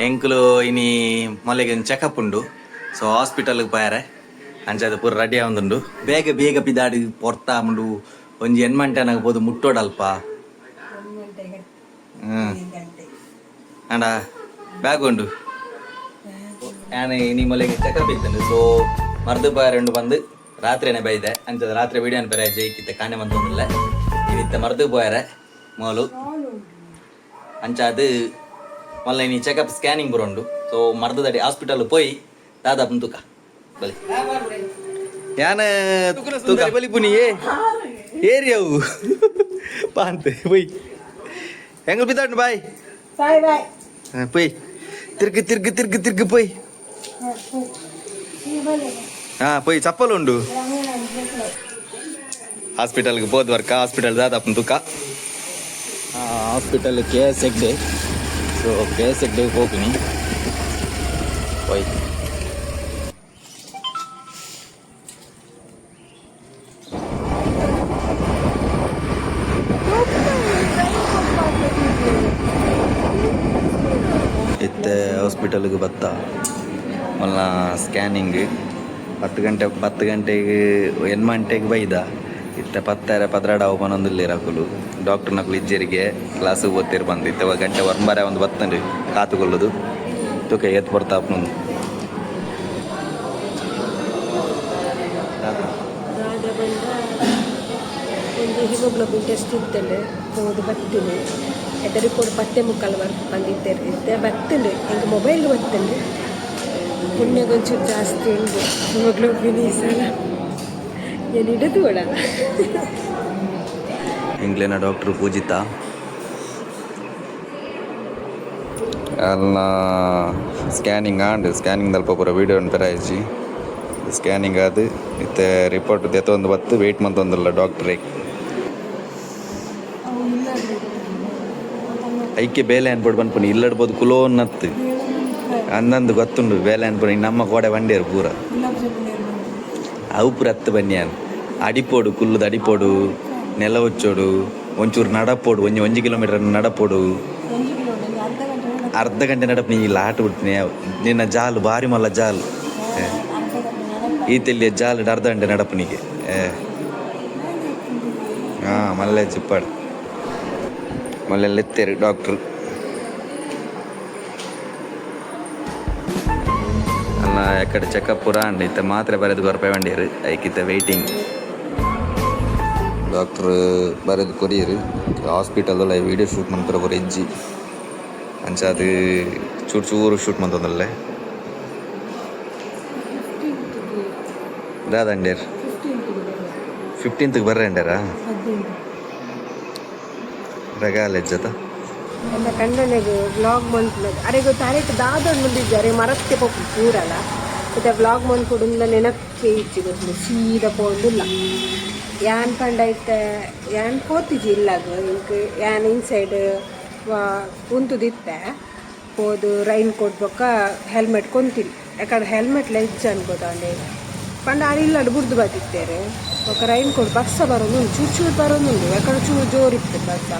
ಎಂಕ್ಲು ಇನಿ ಮೊಲೆಗೆ ಚೆಕಪ್ ಉಂಡು. ಸೊ ಹಾಸ್ಪಿಟಲ್ ಪಾಯರೆ. ಅಂಚಾದ ಪೂರ ರೆಡಿ ಆವೊಂದುಂಡು. ಬೇಗ ಬೇಗ ಪಿದಾಡಿ ಪೊರ್ತಾ ಉಂಡು ಒಂಜಿ ನನಗೆ ಬೋದು ಮುಟ್ಟೋಡಲ್ಪ. ಹ್ಞೂ ಅಂಡ ಬ್ಯಾಗ್ ಉಂಡು. ನಾನು ಇನಿ ಮೊಲೆಗೆ ಚೆಕಪ್ ಸೋ ಸೊ ಮರ್ದು ಉಂಡು ಬಂದು. ರಾತ್ರಿನೇ ಬೈದೆ. ಅಂಚದ ರಾತ್ರಿ ವಿಡಿಯೋನ ಬೇರೆ ಜೈಕಿತ್ತೆ ಕಾಣೆ ಬಂದಿಲ್ಲ ಇವಿತ್ತ ಮರ್ದು ಪಾಯರೆ. ಮೋಲು. ಅಂಚಾದ ಅದು ಮಲ್ಲ ನೀ ಚೆಕಪ್ ಸ್ಕ್ಯಾನಿಂಗ್ ಬರೋಂಡು. ಸೊ ಮರ್ದದಡಿ ಹಾಸ್ಪಿಟಲ್ ಪೋಯಿ ದಾದಾಪನ್ ತೂಕ ಬಲಿ. ಯಾನ ತೂಕ? ಬಲಿ ఏరియావు ಏರಿಯಾವು ಪಾಂತೆ ఎంగ ಹೆಂಗ బాయ్ ಬಾಯ್? ಬಾಯ್ ಬಾಯ್. ಪೊಯ್. ತಿರ್ಗಿ ತಿರ್ಗಿ ತಿರ್ಗಿ పోయి ಪೊಯ್. ಹಾ ಪೊಯ್. ಚಪ್ಪಲ್ ಉಂಡು. ಹಾಸ್ಪಿಟಲ್ಗೆ ಹೋದ್ ವರ್ಕ ಹಾಸ್ಪಿಟಲ್ ದಾದಾಪನ್ ತೂಕ hospital K S Hegde so K S ಹೆಗ್ಡೆಗೆ ಹೋಗ್ತೀನಿ. ಹೋಯ್ ಇತ್ತೆ ಹಾಸ್ಪಿಟಲ್ಗೆ ಬತ್ತ. ಮಲ್ಲ ಸ್ಕ್ಯಾನಿಂಗ್ ಹತ್ತು ಗಂಟೆ, ಹತ್ತು ಗಂಟೆಗೆ ಎನ್ ಗಂಟೆಗೆ ಬೈದ. ಇತ್ತೆ ಪತ್ತರ ಪದ್ರಾಡ ಅವಮಾನೊಂದಿಲ್ಲ ಇರಕುಲು ಡಾಕ್ಟರ್ ನಕುಲು ಇಜ್ಜರಿಗೆ ಕ್ಲಾಸಿಗೆ ಓದ್ತಿರ್ ಬಂದು ಇತ್ತೆ ಒಂದು ಗಂಟೆ ಒಂಬರ ಒಂದು ಬತ್ತಂಡು ಕಾತುಕೊಳ್ಳೋದು ತೂಕ ಎತ್ ಬರ್ತಾ ನಾಡ. ಬಂದ ಒಂದು ಹಿಮೋಗ್ಲೋಬಿನ್ ಟೆಸ್ಟ್ ಇತ್ತಂಡು ಹೋದು ಬರ್ತೀನಿ. ಅದರ ರಿಪೋರ್ಟ್ ಪತ್ತೆ ಮುಕ್ಕಾಲು ವರ್ಕ್ ಬಂದಿದ್ದೇನೆ ಇತ್ತೆ ಬರ್ತೀನಿ. ಎಂಗೆ ಮೊಬೈಲ್ ಬರ್ತಂಡು ಪುಣ್ಯಗೊಂಚೂರು ಜಾಸ್ತಿ ಉಂಟು. ಹಿಮೋಗ್ಲೋಬಿನ್ ಈ ಸಲ. ಏನು ಡಾಕ್ಟರ್ ಇಂಗ್ಲೇನ ಡಾಕ್ಟ್ರು ಪೂಜಿತಾ. ಅಲ್ಲ ಸ್ಕ್ಯಾನಿಂಗ್ ಆಂಡ್ ಸ್ಕ್ಯಾನಿಂಗ್ ದಲ್ಪ ಪೂರ ವೀಡಿಯೋ ಪೆರಾಯಿಜಿ ಸ್ಕ್ಯಾನಿಂಗ್ ಆದ್, ಇತ್ತೆ ರಿಪೋರ್ಟ್ ದೆತ್ತ ಒಂದು ಬತ್ತು ವೇಟ್ ಮಂತ್ ಒಂದಲ್ಲ ಡಾಕ್ಟ್ರೇ. ಐಕೆ ಬೇಲೆ ಅನ್ಪಡು ಬನ್ಪುನಿ ಇಲ್ಲಡ್ಬೋದು ಕುಲೋ ನತ್ತು ಅಂದಂದು ಗೊತ್ತುಂಡು, ಬೇಲೆ ಅನ್ಬಿಡಿ ನಮ್ಮ ಕೋಡೆ ಬಂಡೇರು ಪೂರ. ಅವು ಪೂರ ಹತ್ತು ಬನ್ನಿಯಾನ್ ಅಡಿಪೋಡು ಕುಲ್ಲುದು ಅಡಿಪೋಡು ನೆಲ ಹೊಚ್ಚೋಡು ಒಂಚೂರು ನಡಪೋಡು ಒಂಜಿ ಒಂಜಿ ಕಿಲೋಮೀಟರ್ ನಡಪೋಡು ಅರ್ಧ ಗಂಟೆ ನಡಪ ನೀ ಇಲ್ಲ ಆಟ ಬಿಡ್ತೀನಿ ನಿನ್ನ ಜಾಲು ಭಾರಿ ಮಲ್ಲ ಜಾಲು ಏ. ಈ ತೆಲ್ಲಿಯ ಜಾಲು ಅರ್ಧ ಗಂಟೆ ನಡಪನಿಗೆ ಏ ಹಾಂ ಮಲ್ಲೆ ಚಿಪ್ಪಾಡು ಮಲ್ಲೆಲ್ಲ ಎತ್ತೇರು ಡಾಕ್ಟ್ರು ಅಲ್ಲ ಎಕಡೆ ಚೆಕಪ್ ಪೂರ ಅಂಡ್ ಇತ್ತ ಮಾತ್ರೆ ಬರೆದು ಗೊರಪೆ ಬಂಡೀರು. ಐಕಿತ್ತ ವೆಯ್ಟಿಂಗ್ ಡಾಕ್ಟ್ರ್ ಬರೆದು ಕೊರಿಯರು. ಹಾಸ್ಪಿಟಲ್ ವೀಡಿಯೋ ಶೂಟ್ ಮಾಡ್ತಾರೆ ಬರೋ ಇಜ್ಜಿ ಅಂಚ ಅದು ಚೂರು ಚೂರು ಶೂಟ್ ಮಾಡ್ತದಲ್ಲೇ ದಾದಂಡೇರ್ ಫಿಫ್ಟೀನ್ತ್ಗೆ ಬರ್ರೆ. ಅಂಡ್ಯಾರ ರಗಾಲೇಜ್ ಎಜ್ಜತ ಎಲ್ಲ ಕಣ್ಣನೆಗೆ ವ್ಲಾಗ್ ಮಂತ್ಲದು ಅರೆ ಗೊತ್ತು ಅರೆಟ್ ದಾದೊಂದು ಮುಂದಿದ್ದಾರೆ, ಮರಕ್ಕೆ ಪೋಪು ಪೂರಲ್ಲ ಮತ್ತೆ ವ್ಲಾಗ್ ಮಂತ್ ಕೊಡುಂದ ನೆನಪೇ ಇಚ್ಚಿ ಗೊತ್ತು ಸೀದಾ ಪೋಂದಿಲ್ಲ ಯಾನ್ ಪಂಡೈತೆ ಯಾನ್ ಪೋತಿಜಿ ಇಲ್ಲ ಅದು? ಇಂಕ್ ಯಾನ್ ಇನ್ಸೈಡ್ ಕುಂತುದಿತ್ತೆ. ಹೋದು, ರೈನ್ ಕೋಟ್ ಬೊಕ್ಕ ಹೆಲ್ಮೆಟ್ ಕೊಂತಿಲ್ಲ. ಯಾಕಂದ್ರೆ ಹೆಲ್ಮೆಟ್ ಇಜ್ಜ ಅನ್ಕೋತಾಂಡೆ ಪಂಡ ಅರಿಲ್ಲ ಬುಡ್ದು ಬಾತಿತ್ತೇರೆ ఒక ರೈನ್ ಕೋಟ್ ಬಸ್ಸ ಬರೋದು ಚೂರು ಚೂರು ಬರೋದು ಯಾಕಂದ್ರೆ ಚೂರು ಜೋರಿತ್ತು ಬಸ್ಸ.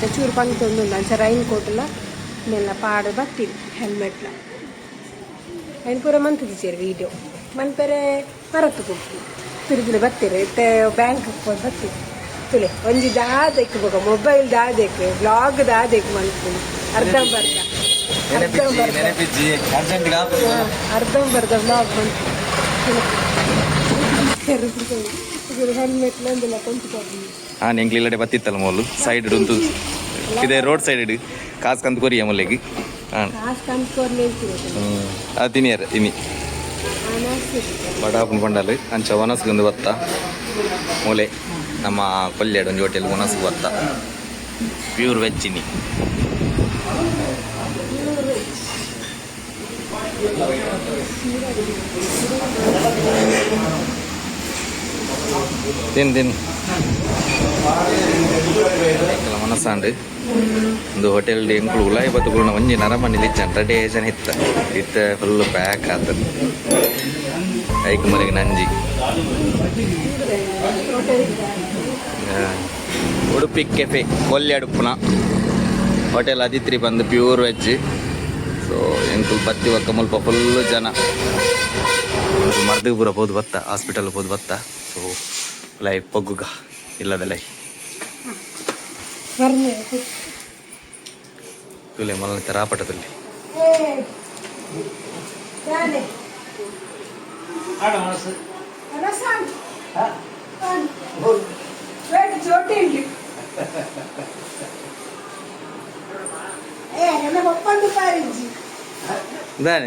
ಮತ್ತೆ ಚೂರು ಪಂಕ್ತೊಂದು ಅಂಚ ರೈನ್ ಕೋಟ್ಲ ನೆಲ್ಲ ಪಾಡು ಬತ್ತಿಲ್ಲ ಹೆಲ್ಮೆಟ್ಲ ಐನ್ ಪೂರ ಮಂತದಿ ಸೇರಿ ವಿಡಿಯೋ ಮನ್ಪೆರೆ ಮರತ್ತು ಕೊಟ್ಟು ತಿರುಗಿನ ಬತ್ತೀರಿ ಇತ್ತೆ ಬ್ಯಾಂಕ್ ಹೋಗಿ ಬತ್ತೀರಿ ತುಲೆ ಒಂಜಿ ದಾದಕ್ಕೆ ಬೋಗ ಮೊಬೈಲ್ ದಾದಕ್ಕೆ ಬ್ಲಾಗ್ ದಾದಕ್ಕೆ ಮನ್ಪು ಅರ್ಧಂಬರ್ಧ ಅರ್ಧಂಬರ್ಧ ಹಾ, ಅರ್ಧಂಬರ್ಧ ಬ್ಲಾಗ್ ಬಂತು ಹೆಲ್ಮೆಟ್ಲ ಒಂದಿಲ್ಲ ಕೊಂಚು ಹಾಂ ಇಲ್ಲಡೆ ಬತ್ತಿತ್ತಲ್ಲ ಮೊದಲು? ಸೈಡ್ ಉಂಟು ಇದೆ ರೋಡ್ ಸೈಡ್ ಇಡು. ಕಾಸು ಕಂದು ಕೊರಿಯ ಮೊಲೆಗೆ ಹಾಂ ಅದು ತಿನಿಯರ್ ತಿನಿ ಅನಾಸಿ ಬಡಾಪನ್ ಕೊಂಡಲು. ಅಂಚ ಒನಸ್ಗೊಂದು ಬತ್ತ. ಮೂಲೆ ನಮ್ಮ ಕೊಲ್ಲೆಡ್ ಒಂದು ಹೋಟೆಲ್ ಒನಸ್ಗು ಬತ್ತ. ಪ್ಯೂರ್ ವೆಜ್ ಚಿನಿ ತಿನ್ ತಿನ್. ಮನಸ್ಸಾಂಡು. ಒಂದು ಹೋಟೆಲ್ ಎಂಕ್ಲು ಉಲಾಯಿ ಬತ್ತುಗಳನ್ನ ಒಂಜಿ ನರಮ ಲಿಚ್ಚನ್ ರೆಡಿ ಜನ ಇತ್ತ. ಇತ್ತ ಫುಲ್ ಪ್ಯಾಕ್ ಆತ. ಐಕ್ ಮನೆಗೆ ನಂಜಿ ಉಡುಪಿ ಕೆಫೆ ಕೊಲ್ಯಾಡುಪ್ಪುನ ಹೋಟೆಲ್ ಅದಿತ್ರಿ ಬಂದು ಪ್ಯೂರ್ ವೆಜ್ ಸೊ ಎಂಕುಲ್ ಬತ್ತಿ ಒಕ್ಕ ಮುಲ್ಪ ಫುಲ್ ಜನ. ಮರ್ದಿಗೆ ಪೂರ ಹೋದ್ ಬತ್ತ ಹಾಸ್ಪಿಟಲ್ ಹೋದ್ ಬತ್ತ ಸೊ ലൈവ് പൊക്കുക ഇല്ലതല്ലേ തുല്ലേ മലന് തെറാപ്പെട്ട തുല്ലേ ഇതാണ്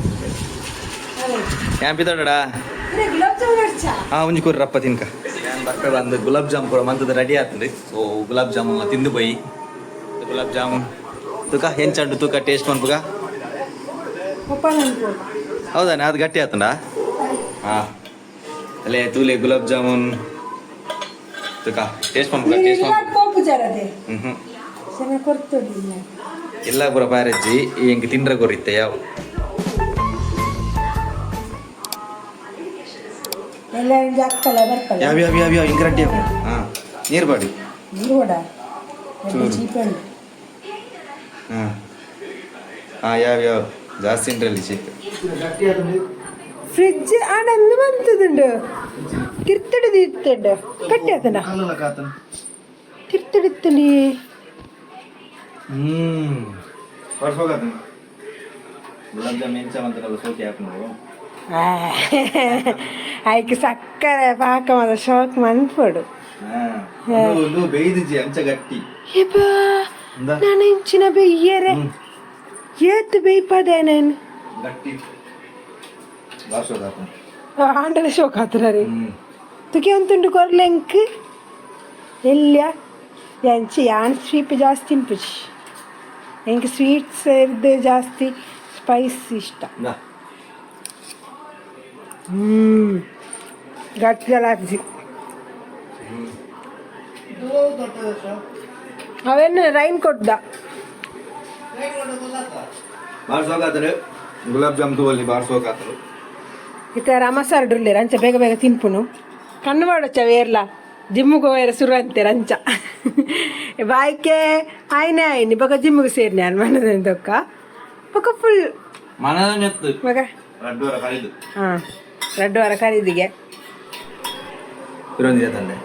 ಏನ್ ಬಿದ್ದಾಡಾ ಗುಲಾಬ್ ಜಾಮೂನ್ ಅಡ್ಚಾ ಹಾ ಒಂಜಿ ಕೂರಿ ರಪ್ಪ ತಿನ್ಕ. ಏನ್ ಬರ್ಪೆ ಬಂದು ಗುಲಾಬ್ ಜಾಮ್ ಪೂರ ಮಂತದ ರೆಡಿ ಆಗ್ತದೆ ಸೊ ಗುಲಾಬ್ ಜಾಮೂನ್ ತಿಂದು ಪೋಯಿ ಗುಲಾಬ್ ಜಾಮೂನ್. ತುಕ ಹೆಂಚಂಡು ತೂಕ ಟೇಸ್ಟ್ ಅನ್ಬೋದು ಹೌದಾನೆ ಅದು ಗಟ್ಟಿ ಆತಂಡ? ಹಾ. ಅಲ್ಲೇ ತೂಲೆ ಗುಲಾಬ್ ಜಾಮೂನ್. ತುಕ ಟೇಸ್ಟ್ ಮನ್ಪುಗ ಟೇಸ್ಟ್ ಇಲ್ಲ ಕೊಡ್ತದೆ ಎಲ್ಲ ಪೂರ ಪಾರಜ್ಜಿ ಹೆಂಗೆ ತಿಂಡ್ರೆ ಗೊರಿತ್ತೆ ಯಾವ? ಎಲ್ಲ ಹಿಂಗೆ ಯಾವ ಯಾವ ಯಾವ ಯಾವ ಹಿಂಗೆ ರೆಡ್ಡಿ ಹಾ ನೀರು ಬಾಡಿ. ನೀರು ಕೂಡ ಚೂರು. ಚೀಪಂಡು ಹಾ. ಹಾ ಯಾವ ಯಾವ? ಜಾಸ್ತಿ ಇಂಟ್ರಲ್ಲಿ ಚೀಪ್. ಫ್ರಿಡ್ಜ್ ಬಂತದುಂಡು. ತಿರ್ತಡು ತಿರ್ತಡು ಕಟ್ಟಿ ಆತನ ತಿರ್ತಡಿತ್ತಲಿ ಹ್ಮ್. ಬರ್ಸೋಗತ್ತ ಗುಲಾಬ್ ಜಾಮ್ ಎಂಚ ಮಂತಲ್ಲ ಸೋಕಿ ಹಾಕೊಂಡು ಆಯ್ಕೆ ಸಕ್ಕರೆ ಪಾಕ ಮಾದ ಶಾಕ್ ಮನ್ಪಡು ಒಂದು ಬೇಯ್ದಿಜಿ ಅಂಚ ಗಟ್ಟಿ ಏಬಾ ಇಂದ ನಾನು ಇಂಚಿನ ಬೆಯ್ಯರೆ ಹ್ಮ್. ಏತು ಬೇಯ್ಪದೆ ನಾನು ಗಟ್ಟಿ ಬಾರ್ಸೋದಾತ ಆಂಡಲ ಶೋಕ್ ಆತರ ರೀ ಹ್ಮ್ ತುಕೆ ಅಂತುಂಡು ಕೊರ್ಲೆಂಕ್ ಎಲ್ಯ ಎಂಚಿ ಯಾನ್ ಸ್ವೀಪ್ ಜಾಸ್ತಿ ತಿನ್ಪುಜಿ ಎಂಕ್ ಸ್ವೀಟ್ಸ್ ಇರ್ದು ಜಾಸ್ತಿ ಸ್ಪೈಸ್ ಇಷ್ಟ ಇಂದ ಹ್ಮ್ ಗಟ್ಟಿಲಾಗ್ಸಿ ಅವೇನು ರೈನ್ ಕೊಡ್ದ ಬಾರ್ಸೋಕಾತರು ಗುಲಾಬ್ ಜಾಮ್ ತಗೋಲಿ ಬಾರ್ಸೋಕಾತರು ಇತ್ತ ರಮಸಾರ ಡುಲ್ಲೆ ರಂಚ ಬೇಗ ಬೇಗ ತಿನ್ಪುನು ಕಣ್ಣು ಮಾಡೊಚ್ಚ ವೇರ್ಲ ಜಿಮ್ಮಿಗೆ ಹೋಯ್ರ ಶುರು ಅಂತೆ ರಂಚ ಬಾಯ್ಕೆ ಆಯ್ನೆ ಆಯ್ನಿ ಬೊಕ ಜಿಮ್ಮಿಗೆ ಸೇರ್ನೆ ಅನ್ ಮನದೊಕ್ಕ ಬೊಕ ಫುಲ್ ಮನನೆತ್ತು ಮಗ ರಡ್ಡೂರ ಕರಿದು ಹಾಂ ಎರಡು ವಾರ ಖರೀದಿಗೆ. ಇರೋದಿದೆ ತಂದೆ.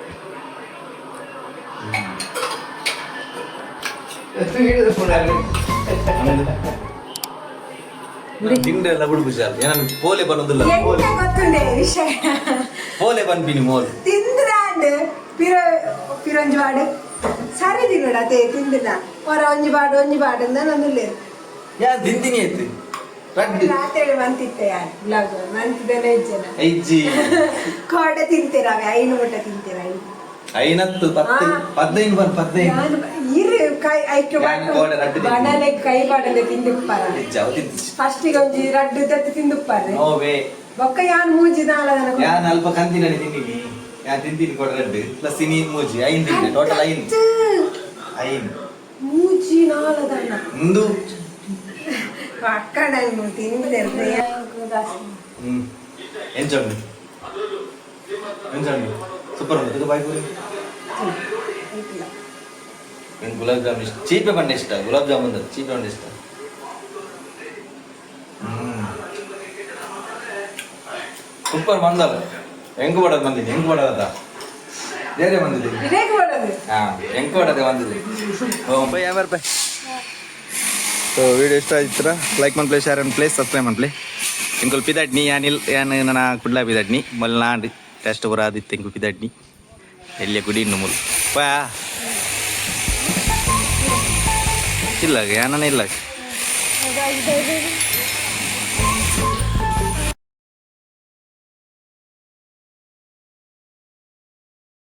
ತಿಂಡಿ ಎಲ್ಲ ಬಿಡು ಕುಶಾಲ್ ಏನಾನು ಪೋಲೆ ಗೊತ್ತುಂಡೆ ವಿಷಯ? ಪೋಲೆ ಮೋಲ್. ತಿಂದ್ರಾಂಡ್ ಪಿರ ಪಿರೊಂಜಿ ಬಾಡು ಸರಿ ತಿನ್ನಡ ಅದೇ ತಿಂದಿಲ್ಲ. ಹೊರ ಒಂಜಿ ಬಾಡು ಒಂಜಿ ಬಾಡು ಅಂತ ಯಾ ತಿಂತೀನಿ ಐತಿ ರಡ್ಡು ರಾತ್ರಿ ಬಂತಿತ್ತೆ ಯಾರು? ಗುಲಾಬ್ ಜಾಮೂನ್ ಮಂತಿದ್ದೇನೆ ಜನ. ಐಜಿ ಕೋಡೆ ತಿಂತೀರ ಅವೆ? ಐನು ಊಟ ತಿಂತೀರ ಐನತ್ತು ಪತ್ತು ಪದ್ನೈದು ಬನ್ ಪದ್ನೈದು. ಇರು ಕೈ ಐಕೆ ಯಾನ್ ಕೈ ಬಾಡಲೆ ತಿಂದುಪ್ಪಾರ? ಫಸ್ಟಿಗೆ ಒಂಜಿ ರಡ್ಡು ತತ್ತಿ ತಿಂದುಪ್ಪಾರೆ? ಓವೇ ಬೊಕ್ಕ ಯಾನ್ ಮೂಜಿ ನಾಲ ಯಾನ್ ಅಲ್ಪ ಕಂತಿನ ತಿಂತೀನಿ ಯಾ ತಿಂತೀನಿ ಕೊಡ ರಡ್ಡು. ಪ್ಲಸ್ ಇನಿ ಮೂಜಿ? ಐನ್ ತಿಂದೆ ಟೋಟಲ್ ಐನ್ ಐನ್ ಮೂಜಿ ನಾಲದನ್ನ ಮುಂದು ಅಕ್ಕ ನಂಗೆ ತಿಂದೆ ಹ್ಮ್ ಎಂಚಂಡು ಎಂಚಂಡು ಸೂಪರ್ ಉಂಟು ಇದು ಬಾಯ್ ಪೂರಿ ನಂಗೆ ಗುಲಾಬ್ ಜಾಮೂನ್ ಇಷ್ಟ ಚೀಪೆ ಬಂಡೆ ಇಷ್ಟ ಗುಲಾಬ್ ಜಾಮೂನ್ ಚೀಪೆ ಬಂಡೆ ಇಷ್ಟ ಸೂಪರ್ ಬಂದಲ್ಲ ಹೆಂಗ್ ಬಡದ್ ಬಂದಿದೆ ಹೆಂಗ್ ಬಡದ ಬೇರೆ ಬಂದಿದೆ ಇದೇಗೆ ಮಾಡೋದು ಹಾ ಹೆಂಗ್ ಬಡದೆ ಬಂದಿದೆ ಬೈ ಯಾವಾರ ಬೈ ಸೊ ವಿಡಿಯೋ ಇಷ್ಟ ಆಯ್ತರ ಲೈಕ್ ಮನ್ ಪ್ಲೇ ಶೇರ್ ಅಂಡ್ ಪ್ಲೇ ಸಬ್ಸ್ಕ್ರೈಬ್ ಮನ್ ಪ್ಲೇ ಇಂಕೊಲ್ ಪಿದಾಡ್ನಿ ಯಾನಿಲ್ ಯಾನ್ ನನ್ನ ಕುಡ್ಲ ಪಿದಡ್ನಿ ಮಲ್ನಾಡ್ ಟೆಸ್ಟ್ ಬರ ಆದಿತ್ತು ಪಿದಾಡ್ನಿ ಎಲ್ಲಿಯ ಕುಡಿ ಇನ್ನು ಮುಲ್ ಪಾ ಇಲ್ಲ ಯಾನನೇ ಇಲ್ಲ.